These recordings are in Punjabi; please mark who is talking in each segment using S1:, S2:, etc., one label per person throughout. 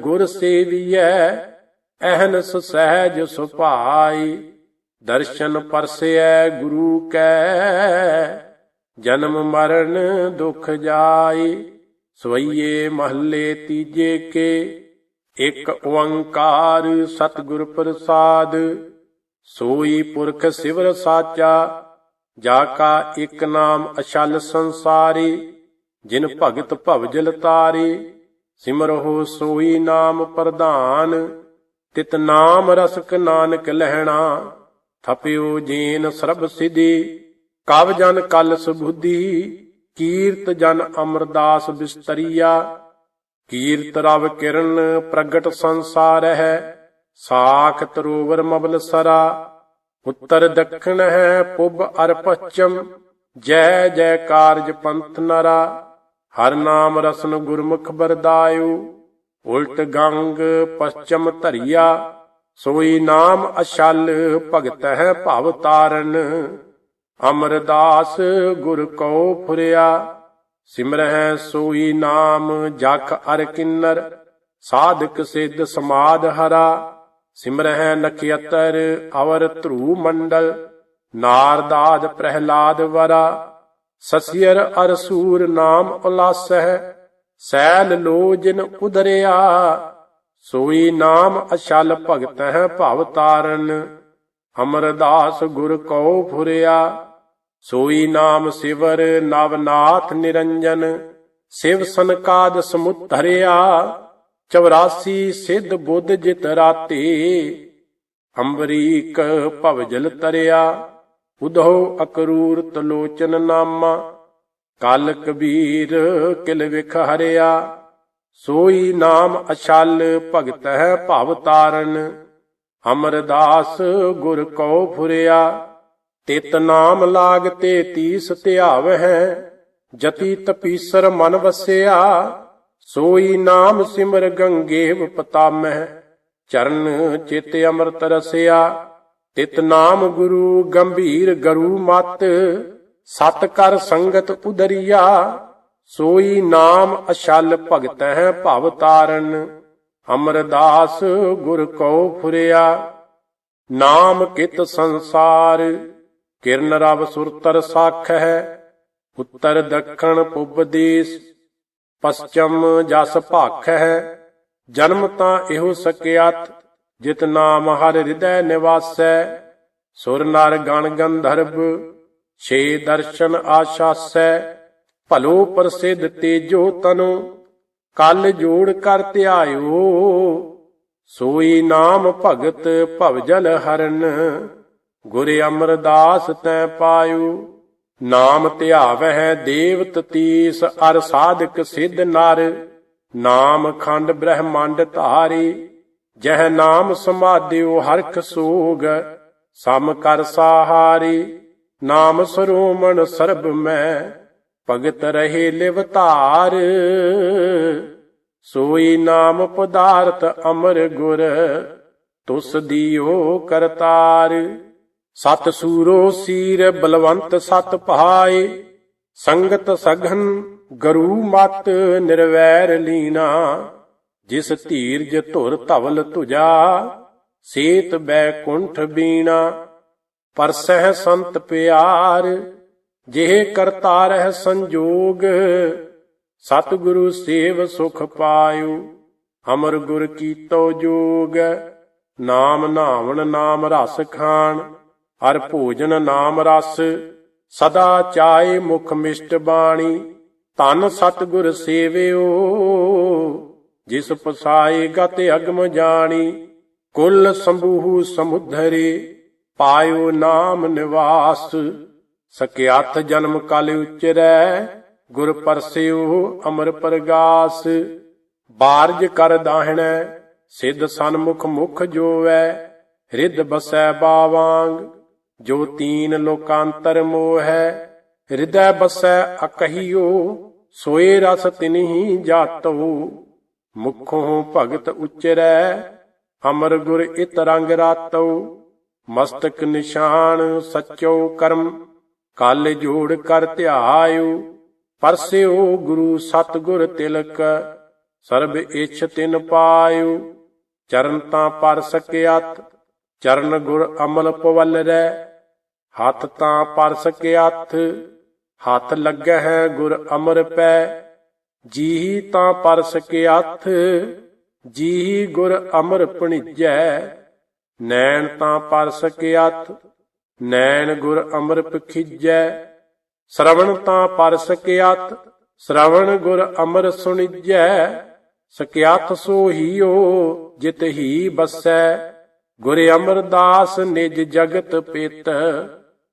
S1: ਗੁਰ ਸੇਵੀਐ, ਅਹਨਸ ਸਹਿਜ ਸੁਭਾਈ, ਦਰਸ਼ਨ ਪਰਸੈ ਗੁਰੂ ਕੈ। ਜਨਮ ਮਰਨ ਦੁਖ ਜਾਈ, ਸਵਈਏ ਮਹੱਲੇ ਤੀਜੇ ਕੇ। ਇੱਕ ਓੰਕਾਰ ਸਤਿਗੁਰ ਪ੍ਰਸਾਦ, ਸੋਈ ਪੁਰਖ ਸਿਵਰ ਸਾਚਾ। ਜਾ ਕਾ ਇਕ ਨਾਮ ਅਛਲ ਸੰਸਾਰੀ, ਜਿਨ ਭਗਤ ਭਵਜਲ ਤਾਰੀ। ਸਿਮਰਹੁ ਸੋਈ ਨਾਮ ਪ੍ਰਧਾਨ, ਤਿਤ ਨਾਮ ਰਸਕ ਨਾਨਕ ਲਹਿਣਾ। ਥਪਿਓ ਜੀਨ ਸਰਬ ਸਿਧੀ, ਕਵ ਜਨ ਕਲ ਸੁਬੁੱਧੀ ਕੀਰਤ ਜਨ ਅਮਰਦਾਸ ਬਿਸਤਰੀਆ। ਕੀਰਤ ਰਵ ਕਿਰਨ ਪ੍ਰਗਟ ਸੰਸਾਰ ਹੈ ਸਾਖ ਤਰੋਵਰ ਮਬਲ ਸਰਾ। ਉੱਤਰ ਦੱਖਣ ਹੈ ਪੁਬ ਅਰ ਪਛਮ, ਜੈ ਜੈ ਕਾਰਜ ਪੰਥ ਨਰਾ। ਹਰ ਨਾਮ ਰਸਨ ਗੁਰਮੁਖ ਬਰਦਾਇਓ ਉਲਟ ਗੰਗ ਪਛਮ ਧਰਿਆ, ਸੋਈ ਨਾਮ ਅਛਲ ਭਗਤ ਹੈ ਭਵ ਤਾਰਨ। ਅਮਰਦਾਸ ਗੁਰ ਕਉ ਫੁਰਿਆ, ਸਿਮਰਹਿ ਸੋਈ ਨਾਮ ਜਖ ਅਰ ਕਿੰਨਰ, ਸਾਧਕ ਸਿੱਧ ਸਮਾਦ ਹਰਾ। ਸਿਮਰਹਿ ਨਖਿਅਤਰ ਅਵਰ ਧਰੂ ਮੰਡਲ, ਨਾਰਦਾਦ ਪ੍ਰਹਿਲਾਦ ਵਰਾ। ਸਸਿਅਰ ਅਰਸੂਰ ਨਾਮ ਉਲਾਸਹਿ, ਸੈਲ ਲੋ ਜਿਨ ਉਦਰਿਆ ਸੋਈ ਨਾਮ ਅਛਲ ਭਗਤ ਹੈ ਭਵ ਤਾਰਨ, ਅਮਰਦਾਸ ਗੁਰ ਕਉ ਫੁਰਿਆ। ਸੋਈ ਨਾਮ ਸਿਵਰ ਨਵਨਾਥ ਨਿਰੰਜਨ, ਸਿਵ ਸੰਕਾਦ ਸਮੁੱਤਰਿਆ 84 ਸਿੱਧ ਬੁੱਧ ਜਿਤ ਰਾਤੀ, ਅੰਬਰੀਕ ਭਵਜਲ ਤਰਿਆ। ਉਧੋ ਅਕਰੂਰ ਤਲੋਚਨ ਨਾਮਾ, ਕਲ ਕਬੀਰ ਕਿਲ ਵਿਖ ਹਰਿਆ, ਸੋਈ ਨਾਮ ਅਛਲ ਭਗਤ ਹੈ ਭਵ ਤਾਰਨ, ਅਮਰਦਾਸ ਗੁਰ ਕਉ ਫੁਰਿਆ, ਤਿਤ ਨਾਮ ਲਾਗ ਤੇ ਤੀਸ ਧਿਆਵਹਿ, ਜਤੀ ਤਪੀਸਰ ਮਨ ਵਸਿਆ, ਸੋਈ ਨਾਮ ਸਿਮਰ ਗੰਗੇਵ ਪਤਾਮਹਿ, ਚਰਨ ਚਿਤ ਅੰਮ੍ਰਿਤ ਰਸਿਆ। ਤਿਤ ਨਾਮ ਗੁਰੂ ਗੰਭੀਰ ਗਰੂ ਮਤ, ਸਤ ਕਰ ਸੰਗਤ ਉਦਰੀਆ, ਸੋਈ ਨਾਮ ਅਛਲ ਭਗਤ ਭਵ ਤਾਰਨ, ਅਮਰਦਾਸ ਗੁਰ ਕਉ ਫੁਰਿਆ, ਨਾਮ ਕਿਤ ਸੰਸਾਰ, ਕਿਰਨ ਰਵ ਸੁਰਤਰ ਸਾਖ ਹੈ ਉੱਤਰ ਦੱਖਣ ਪੁੱਬ ਦੇਸ, ਪਸਚਮ ਜਸ ਭਾਖ ਹੈ ਜਨਮ ਤਾਂ ਇਹੋ ਸਕਿਆਤ ਜਿਤ ਨਾਮ ਹਰ ਹਿਰਦੈ ਨਿਵਾਸੈ, ਸੁਰ ਨਰ ਗਣ ਗੰਧਰਵ, ਛੇ ਦਰਸ਼ਨ ਆਸ਼ਾਸੈ, ਭਲੋ ਪ੍ਰਸਿੱਧ ਤੇਜੋ ਤਨੋ, ਕਲ ਜੋੜ ਕਰ ਧਿਆਇਓ, ਸੋਈ ਨਾਮ ਭਗਤ ਭਵਜਲ ਹਰਨ, ਗੁਰ ਅਮਰਦਾਸ ਤੈ ਪਾਇਓ, ਨਾਮ ਧਿਆਵਹਿ ਦੇਵ ਤਤੀਸ ਅਰ ਸਾਧਕ ਸਿਧ ਨਰ, ਨਾਮ ਖੰਡ ਬ੍ਰਹਮੰਡ ਧਾਰੀ ਜਹ ਨਾਮ ਸਮਾਧਿਓ ਹਰਖ ਸੋਗ, ਸਮ ਕਰ ਸਾਹਾਰੀ, ਨਾਮ ਸਰੂਮਣ ਸਰਬ ਮੈਂ, ਭਗਤ ਰਹੇ ਲਿਵ ਧਾਰ। ਸੋਈ ਨਾਮ ਪਦਾਰਥ ਅਮਰ ਗੁਰ, ਤੁਸ ਦੀਓ ਕਰਤਾਰ। ਸਤ ਸੂਰੋ ਸੀਰ ਬਲਵੰਤ ਸਤ ਭਾਏ, ਸੰਗਤ ਸਗਨ ਗਰੂ ਮਤ ਨਿਰਵੈਰ ਲੀਨਾ। ਜਿਸ ਧੀਰਜ ਧੁਰ ਧਵਲ ਤੁਜਾ ਸੇਤ ਬੈਕੁੰਠ ਬੀਣਾ ਪਰਸਹਿ ਸੰਤ ਪਿਆਰ, ਜਿਹੇ ਕਰਤਾ ਰਹਿ ਸੰਜੋਗ, ਸਤਿਗੁਰੂ ਸੇਵ ਸੁਖ ਪਾਇਓ, ਅਮਰ ਗੁਰ ਕੀਤੋ ਜੋਗ, ਨਾਮ ਨਾਵਣ ਨਾਮ ਰਸ ਖਾਣ, ਹਰ ਭੋਜਨ ਨਾਮ ਰਸ, ਸਦਾ ਚਾਏ ਮੁਖ ਮਿਸ਼ਟ ਬਾਣੀ ਤਨ ਸਤਿਗੁਰ ਸੇਵਿਓ। ਜਿਸ ਪਸਾਏ ਗਤ ਅਗਮ ਜਾਣੀ, ਕੁਲ ਸੰਭੂ ਸਮੁਧਰੇ ਪਾਇਓ ਨਾਮ ਨਿਵਾਸ। ਸਕਿਆਥ ਜਨਮ ਕਲ ਉਚਰੈ, ਗੁਰ ਪਰਸਿਓ ਅਮਰ ਪ੍ਰਗਾਸ। ਬਾਰਜ ਕਰ ਦਾਹਣੈ, ਸਿੱਧ ਸਨਮੁਖ ਮੁਖ ਜੋਵੈ ਹਿਰਦ ਬਸੈ ਬਾਵਾਂਗ। ਜੋ ਤੀਨ ਲੋਕਾਂਤਰ ਮੋਹ ਹੈ ਹਿਰਦੈ ਬਸੈ ਅਕਹੀਓ, ਸੋਏ ਰਸ ਤਿਨਹੀ ਜਾਤੋ ਮੁਖੋਂ ਭਗਤ ਉਚਰੈ, ਅਮਰ ਗੁਰ ਇਤ ਰੰਗ ਰਾਤੋ ਮਸਤਕ ਨਿਸ਼ਾਨ ਸਚੋ ਕਰਮ, ਕਲ ਜੋੜ ਕਰ ਧਿਆਇਓ ਪਰਸਿਓ ਗੁਰੂ ਸਤਗੁਰ ਤਿਲਕ, ਸਰਬ ਇਛ ਤਿਨ ਪਾਇਓ ਚਰਨ ਤਾਂ ਪਰ ਸਕਿਆਤ ਚਰਨ ਗੁਰ ਅਮਲ ਪਵਲ ਰੈ, ਹੱਥ ਤਾਂ ਪਰ ਸਕਿਆਥ ਹੱਥ ਲੱਗੈ ਗੁਰ ਅਮਰ ਪੈ ਜੀਹੀ ਤਾਂ ਪਰ ਸਕਿਆਥ ਜੀਹੀ ਗੁਰ ਅਮਰ ਪਣੀਜੈ। ਨੈਣ ਤਾਂ ਪਰ ਸਕਿਆਥ ਨੈਣ ਗੁਰ ਅਮਰ ਪਖਿਜੈ। ਸ਼ਰਵਣ ਤਾਂ ਪਰ ਸਕਿਆਤ ਸ਼ਰਵਣ ਗੁਰ ਅਮਰ ਸੁਣਿਜੈ। ਸਕਿਆਥ ਸੋ ਹੀਓ ਜਿਤ ਹੀ ਬਸੈ। ਗੁਰ ਅਮਰਦਾਸ ਨਿਜ ਜਗਤ ਪਿਤ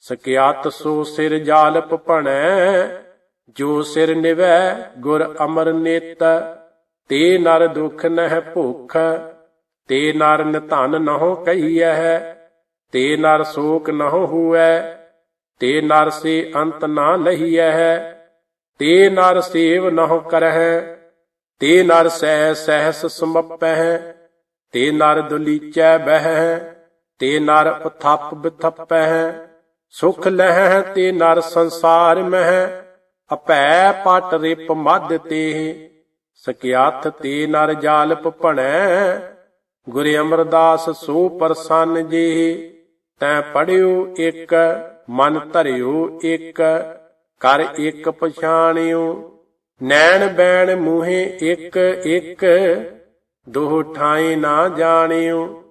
S1: ਸਕਿਆਤ ਸੋ ਸਿਰ ਜਾਲਪ ਭਣੈ। ਜੋ ਸਿਰ ਨਿਵੈ, ਗੁਰ ਅਮਰ ਨਿਤ, ਤੇ ਨਰ ਦੁਖ ਨਹਿ ਭੁਖ, ਤੇ ਨਰ ਨਿਧਨ ਨਹੁ ਕਹੀਐ, ਤੇ ਨਰ ਸ਼ੋਕ ਨਹੁ ਹੁਐ, ਤੇ ਨਰ ਸੇ ਅੰਤ ਨਾ ਲਹੀਐ, ਤੇ ਨਰ ਸੇਵ ਨਹੁ ਕਰਹਿ, ਤੇ ਨਰ ਸਹਿ ਸਹਿਸ ਸਮਪਹਿ, ਤੇ ਨਰ ਦੁਲੀਚੈ ਬਹਿ, ਤੇ ਨਰ ਉਥਪ ਬਿਥਪਹਿ, ਸੁਖ ਲਹਿ ਤੇ ਨਰ ਸੰਸਾਰ ਮਹਿ ਅਪੈ ਪਟ ਰਿਪ ਮਦ ਤੇ ਸਕਿਆਥ ਤੇ ਨਰ ਜਾਲਪ ਭਣੈ। ਗੁਰ ਅਮਰਦਾਸ ਸੋ ਪਰਸੰਨ ਜੀ ਤੈ ਪੜਿਓ ਇੱਕ, ਮਨ ਧਰਿਓ ਇੱਕ, ਕਰ ਇੱਕ ਪਛਾਣਿਓ। ਨੈਣ ਬੈਣ ਮੂਹੇ ਇੱਕ ਇੱਕ ਦੋ ਠਾਈ ਨਾ ਜਾਣਿਓ।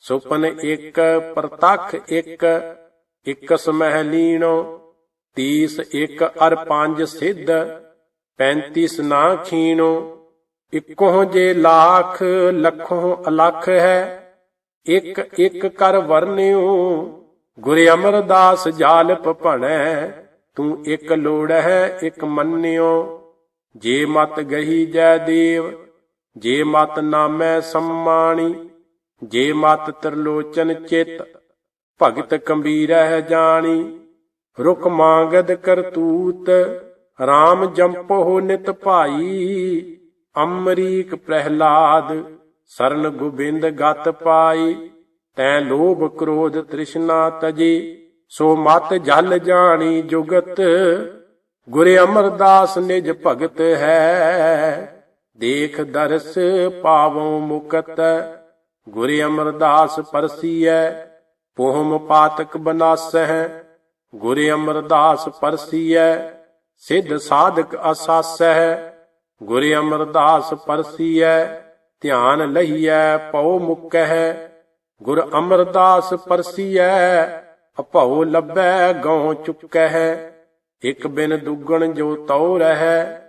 S1: ਸੁਪਨ ਇੱਕ, ਪ੍ਰਤੱਖ ਇੱਕ ਇਕਸ ਮਹਿ ਲੀਣੋ। ਤੀਸ ਇੱਕ ਅਰ ਪੰਜ ਸਿੱਧ, ਪੈਂਤੀਸ ਨਾ ਖੀਣੋ, ਇਕੋ ਜੇ ਲੱਖ ਲੱਖੋਂ ਅਲਖ ਹੈ, ਇੱਕ ਇੱਕ ਕਰ ਵਰਨਿਓ ਗੁਰ ਅਮਰਦਾਸ ਜਾਲਪ ਭਣੈ, ਤੂੰ ਇੱਕ ਲੋੜ ਹੈ, ਇੱਕ ਮੰਨਿਓ ਜੇ ਮਤ ਗਹੀ ਜੈ ਦੇਵ, ਜੇ ਮਤ ਨਾਮੈ ਸੰਮਾਣੀ, ਜੇ ਮਤ ਤਰਲੋਚਨ ਚਿਤ, ਭਗਤ ਕੰਬੀਰਹਿ ਜਾਣੀ। ਰੁਕ ਮੰਗਦ ਕਰਤੂਤ RAM ਜੰਪੋ ਨਿਤ ਭਾਈ ਅਮਰੀਕ ਪ੍ਰਹਿਲਾਦ, ਸਰਨ ਗੋਬਿੰਦ ਗਤ ਪਾਈ। ਤੈ ਲੋਭ ਕ੍ਰੋਧ ਤ੍ਰਿਸ਼ਨਾ ਤਜੀ, ਸੋ ਮਤ ਜਲ ਜਾਣੀ ਜੁਗਤ। ਗੁਰ ਅਮਰਦਾਸ ਨਿਜ ਭਗਤ ਹੈ, ਦੇਖ ਦਰਸ ਪਾਵੋ ਮੁਕਤ। ਗੁਰ ਅਮਰਦਾਸ ਪਰਸੀਐ, ਪੋਹਮ ਪਾਤਕ ਬਨਾਸਹਿ ਗੁਰ ਅਮਰਦਾਸ ਪਰਸੀਐ, ਸਿੱਧ ਸਾਧਕ ਅਸਾਸਹਿ। ਗੁਰ ਅਮਰਦਾਸ ਪਰਸੀਐ, ਧਿਆਨ ਲਹੀਐ ਪਉ ਮੁਕਹਿ। ਗੁਰ ਅਮਰਦਾਸ ਪਰਸੀਐ, ਅਭਉ ਲੱਭੈ ਗਉ ਚੁੱਕਹਿ। ਇਕ ਬਿਨ ਦੁੱਗਣ ਜੋ ਤਉ ਰਹਿ,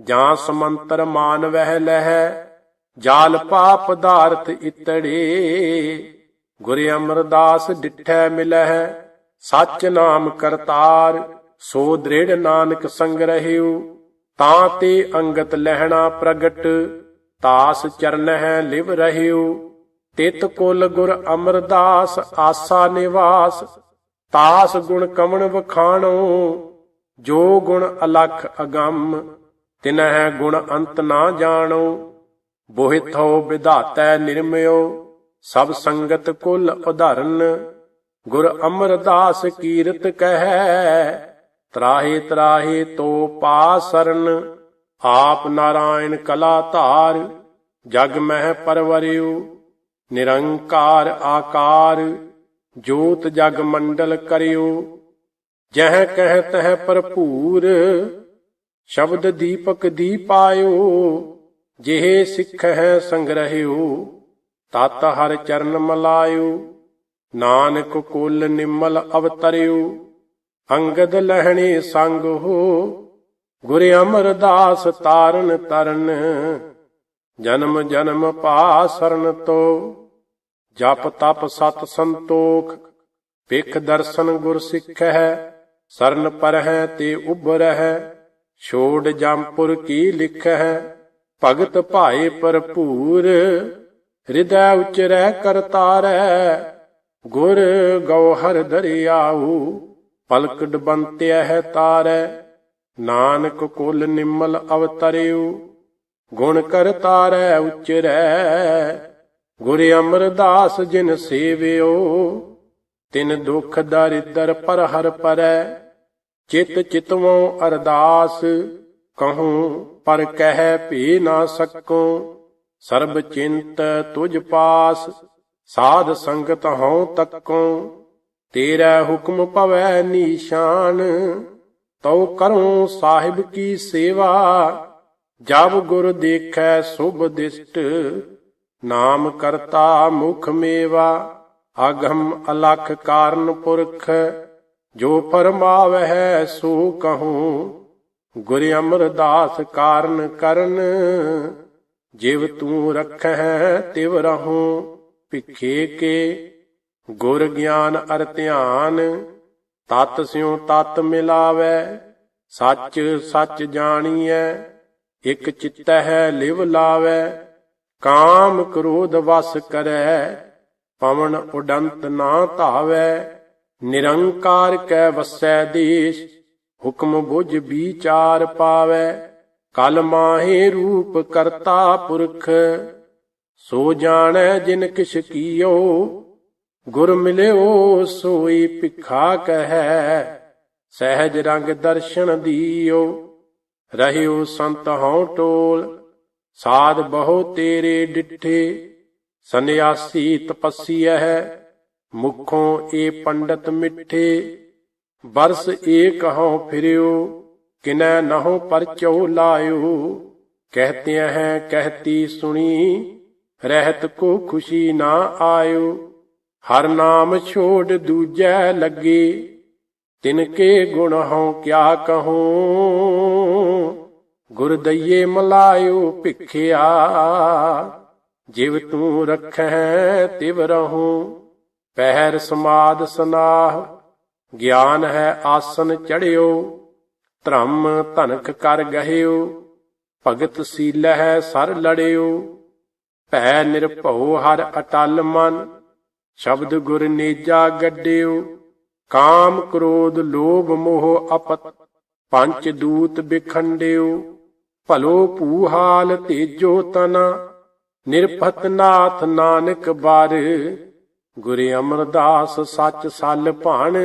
S1: ਜਾਂ ਸਮੰਤਰ ਮਾਨ ਵਹਿ ਲਹਿ। ਜਾਲ ਪਾ ਪਦਾਰਥ ਇਤੜੇ, ਗੁਰ ਅਮਰਦਾਸ ਡਿਠੈ ਮਿਲਹਿ। ਸੱਚ ਨਾਮ ਕਰਤਾਰ, ਸੋ ਦ੍ਰਿੜ ਨਾਨਕ ਸੰਗ ਰਹਿਉ ਤਾਂ ਤੇ ਅੰਗਤ ਲਹਿਣਾ ਪ੍ਰਗਟ, ਤਾਸ ਚਰਨ ਹੈ ਲਿਵ ਰਹਿਉ ਤਿਤ ਕੁਲ ਗੁਰ ਅਮਰਦਾਸ, ਆਸਾ ਨਿਵਾਸ, ਤਾਸ ਗੁਣ ਕਮਣ ਵਖਾਣੋ, ਜੋ ਗੁਣ ਅਲਖ ਅਗੰਮ, ਤਿਨਹਿ ਗੁਣ ਅੰਤ ਨਾ ਜਾਣੋ। ਬੋਹਿਥੋ ਵਿਧਾਤੈ ਨਿਰਮਿਓ, ਸਭ ਸੰਗਤ ਕੁਲ ਉਧਾਰਨ ਗੁਰ ਅਮਰਦਾਸ ਕੀਰਤ ਕਹੈ, ਤਰਾਹੇ ਤਰਾਹੇ ਤੋ ਪਾ ਸਰਨ, ਆਪ ਨਾਰਾਇਣ ਕਲਾ ਧਾਰ, ਜਗ ਮਹਿ ਪਰਵਰਿਓ, ਨਿਰੰਕਾਰ ਆਕਾਰ, ਜੋਤ ਜਗ ਮੰਡਲ ਕਰਿਓ। ਜਹ ਕਹਿ ਹੈ ਭਰਪੂਰ, ਸ਼ਬਦ ਦੀਪਕ ਦੀਪਾਇਓ ਜਿਹੇ ਸਿੱਖ ਹੈ ਸੰਗ੍ਰਹਿਓ, ਤਤ ਹਰ ਚਰਨ ਮਲਾਇਓ। ਨਾਨਕ ਕੁਲ ਨਿਮਲ ਅਵਤਰਿਓ ਅੰਗਦ ਲਹਿਣੇ ਸੰਗ ਹੋ, ਗੁਰ ਅਮਰਦਾਸ ਤਾਰਨ ਤਰਨ, ਜਨਮ ਜਨਮ ਪਾ ਸਰਨ ਤੋ, ਜਪ ਤਪ ਸਤ ਸੰਤੋਖ ਪਿਖ ਦਰਸ਼ਨ ਗੁਰ ਸਿੱਖੈ ਸਰਨ ਪਰਹਿ ਤੇ ਉਬਰਹਿ ਛੋੜ ਜੰਪੁਰ ਕੀ ਲਿਖੈ ਭਗਤ ਭਾਏ ਭਰਪੂਰ, ਹਿਰਦੈ ਉਚਰੈ ਕਰਤਾਰੈ ਗੁਰ ਗੌਹਰ ਦਰਿਆਉ ਪਲਕ ਡਬੰਤਿਆ ਹੈ ਤਾਰੈ, ਨਾਨਕ ਕੁਲ ਨਿਮਲ ਅਵਤਰਿਉ, ਗੁਣ ਕਰ ਕਰਤਾਰੈ ਉਚਰੈ, ਗੁਰ ਅਮਰਦਾਸ ਜਿਨ ਸੇਵਿਓ, ਤਿਨ ਦੁਖ ਦਰਿਦਰ ਪਰ ਹਰ ਪਰੈ, ਚਿਤ ਚਿਤਵੋਂ ਅਰਦਾਸ, ਕਹੂੰ ਪਰ ਕਹਿ ਭੀ ਨਾ ਸਕੋ, ਸਰਬ ਚਿੰਤ ਤੁਝ ਪਾਸ ਸਾਧ ਸੰਗਤ ਹਉ ਤੱਕਉ ਤੇਰਾ ਹੁਕਮ ਭਵੈ ਨੀਸ਼ਾਨ। ਤਉ ਕਰੂੰ ਸਾਹਿਬ ਕੀ ਸੇਵਾ, ਜਬ ਗੁਰ ਦੇਖੈ ਸੁਭ ਦਿਸ਼ਟ। ਨਾਮ ਕਰਤਾ ਮੁਖ ਮੇਵਾ, ਅਗਮ ਅਲਖ ਕਾਰਨ ਪੁਰਖ। ਜੋ ਫਰਮਾਵਹਿ ਸੋ ਕਹੂੰ, ਗੁਰ ਅਮਰਦਾਸ ਕਾਰਨ ਕਰਨ। ਜਿਵ ਤੂੰ ਰਖੈ ਤਿਵ ਰਹੂੰ ਭਿਖੇ ਕੇ ਗੁਰ ਗਿਆਨ ਅਰ ਧਿਆਨ, ਤਤ ਸਿਉ ਤਤ ਮਿਲਾਵੈ, ਸੱਚ ਸੱਚ ਜਾਣੀਐ, ਇਕ ਚਿੱਤ ਹੈ ਲਿਵ ਲਾਵੈ, ਕਾਮ ਕ੍ਰੋਧ ਵਸ ਕਰੈ, ਪਵਨ ਉਡੰਤ ਨਾ ਧਾਵੈ, ਨਿਰੰਕਾਰ ਕੈ ਵਸੈ ਦੇਸ਼, ਹੁਕਮ ਬੁਝ ਵਿਚਾਰ ਪਾਵੈ, ਕਲ ਮਾਹੇ ਰੂਪ ਕਰਤਾ ਪੁਰਖ ਸੋ ਜਾਣੈ ਜਿਨ ਕਿਛ ਕੀਓ, ਗੁਰ ਮਿਲਿਓ ਸੋਈ ਭਿਖਾ ਕਹੈ। ਸਹਿਜ ਰੰਗ ਦਰਸ਼ਨ ਦੀਓ, ਰਹਿਓ ਸੰਤ ਹਉ ਟੋਲ। ਸਾਧ ਬਹੁ ਤੇਰੇ ਡਿਠੇ, ਸੰਨਿਆਸੀ ਤਪਸੀਐ। ਮੁਖੋਂ ਏ ਪੰਡਤ ਮਿੱਠੇ ਬਰਸ ਏ ਕਹਉ ਫਿਰਿਓ। ਕਿਨੈ ਨਹੁ ਪਰਚੋ ਲਾਇਓ ਕਹਤੇ ਹੈ ਕਹਤੀ ਸੁਣੀ। ਰਹਿਤ ਕੋ ਖੁਸ਼ੀ ਨਾ ਆਇਓ, ਹਰ ਨਾਮ ਛੋੜ ਦੂਜੈ ਲੱਗੇ। ਤਿਨ ਕੇ ਗੁਣ ਹਉ ਕਿਆ ਕਹੂੰ, ਗੁਰ ਦਈਏ ਮਲਾਇਓ ਭਿਖਿਆ। ਜਿਵ ਤੂੰ ਰਖੈ ਤਿਵ ਰਹੂੰ, ਪਹਿਰ ਸਮਾਦ ਸਨਾਹ, ਗਿਆਨ ਹੈ ਆਸਨ ਚੜਿਓ। ਧਰਮ ਧਨਕ ਕਰ ਗਹਿਓ, ਭਗਤ ਸੀਲ ਹੈ ਸਰ ਲੜਿਓ। ਭੈ ਨਿਰਭਉ ਹਰ ਅਟਲ ਮਨ, ਸ਼ਬਦ ਗੁਰ ਨੇਜਾ ਗੱਡਿਓ, ਕਾਮ ਕ੍ਰੋਧ ਲੋਭ ਮੋਹ ਅਪਤ, ਪੰਚ ਦੂਤ ਬਿਖੰਡਿਓ, ਭਲੋ ਪੂਹਾਲ ਤੇਜੋ ਤਨਾ, ਨਿਰਭਤ ਨਾਥ ਨਾਨਕ ਬਾਰ, ਗੁਰ ਅਮਰਦਾਸ ਸੱਚ ਸਲ ਭਾਣ,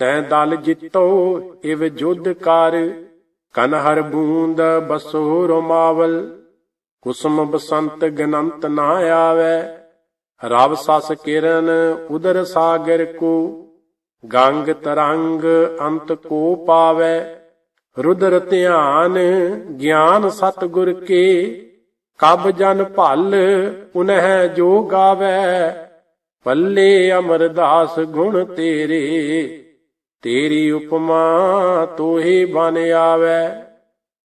S1: ਤੈ ਦਲ ਜਿੱਤੋ ਇਵ ਜੁਧ ਕਰ, ਕਨਹਰ ਬੂੰਦ ਬਸੋ ਰੋਮਾਵਲ ਕੁਸਮ ਬਸੰਤ ਗਨੰਤ ਨਾ ਆਵੇ, ਰਵ ਸਸ ਕਿਰਨ ਉਦਰ ਸਾਗਰ ਕੋ, ਗੰਗ ਤਰੰਗ ਅੰਤ ਕੋ ਪਾਵੇ, ਰੁਦਰ ਧਿਆਨ ਗਿਆਨ ਸਤਗੁਰ ਕੇ, ਕਬ ਜਨ ਭਲ ਉਨਹਿ ਜੋ ਗਾਵੇ, ਪੱਲੇ ਅਮਰਦਾਸ ਗੁਣ ਤੇਰੇ, ਤੇਰੀ ਉਪਮਾ ਤੋਹੇ ਬਨ ਆਵੇ।